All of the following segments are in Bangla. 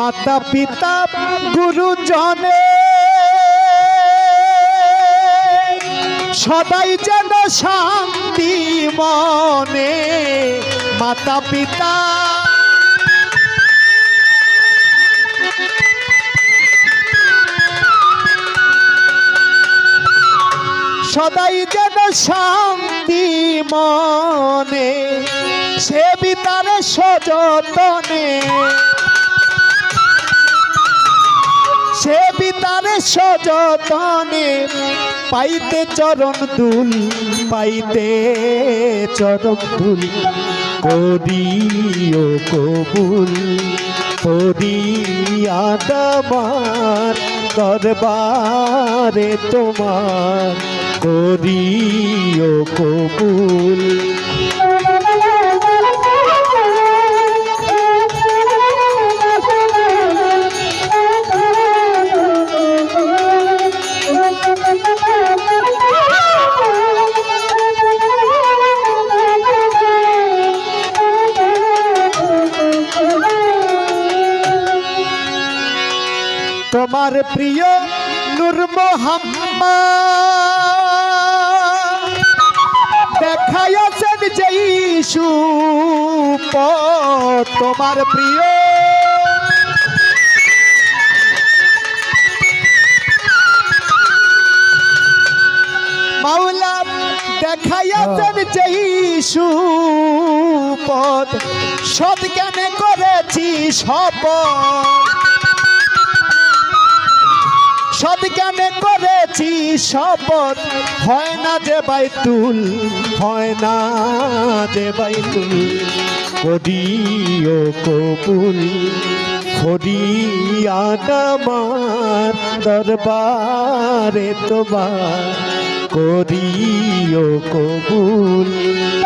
মাতা পিতা গুরুজনে। সদাই যেন শান্তি মনে। মাতা পিতা। সদাই যেন শান্তি মনে। সে বিতারে সযতনে। সে বিতারে সযতনে পাইতে চরণ দুল পাইতে চরণ দুল করিও কবুল, করিয়া দামার দরবারে তোমার। করিও কবুল তোমার প্রিয় নূর মোহাম্মদ। দেখাইছেন যেই সুপথ তোমার প্রিয়। মাওলা দেখাইছেন যেই সুপথ সৎ জ্ঞানে করেছি শপথ। সদজ্ঞানে করেছি শপথ। হয় না যে বাইতুল, হয় না যে বাইতুল। করিও কবুল আমার দরবারে তোমার। করিও কবুল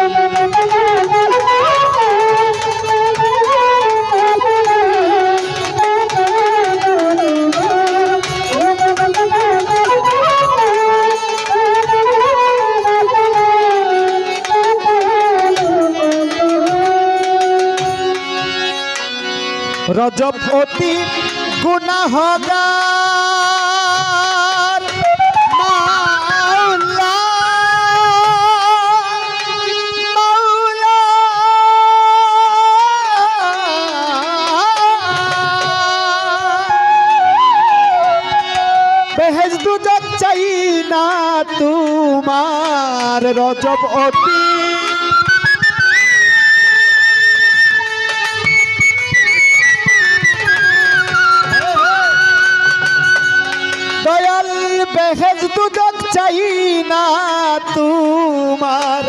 রজব অতি গুনাহগার মাওলা বেহেজ দুজক চাই না তোমার বেহেজ দুদক চাই না তোমার,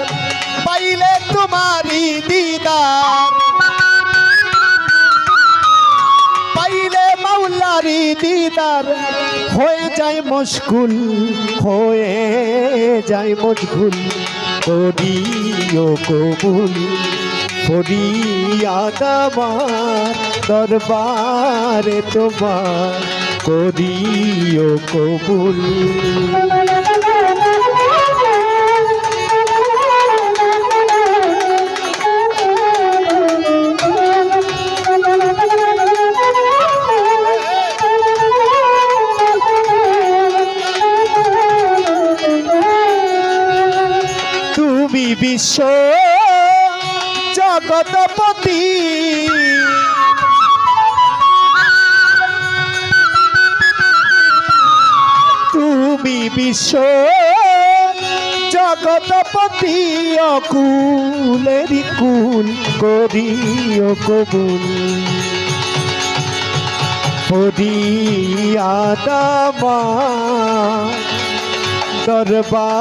পাইলে তোমারি দিদার। পাইলে মাওলারি দিদার, হয়ে যায় মুশকুল, হয়ে যায় মজগুল করিও কবুল করিয়া দামার দরবারে তোমার। করিও কবুল। বিশ্ব জগতপতি। বিশ্ব জগতপতি অকুলেরি কুল করিও কবুল। হরিয়াদামা দরবারে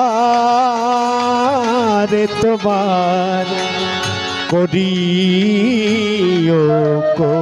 তোমার করিও কো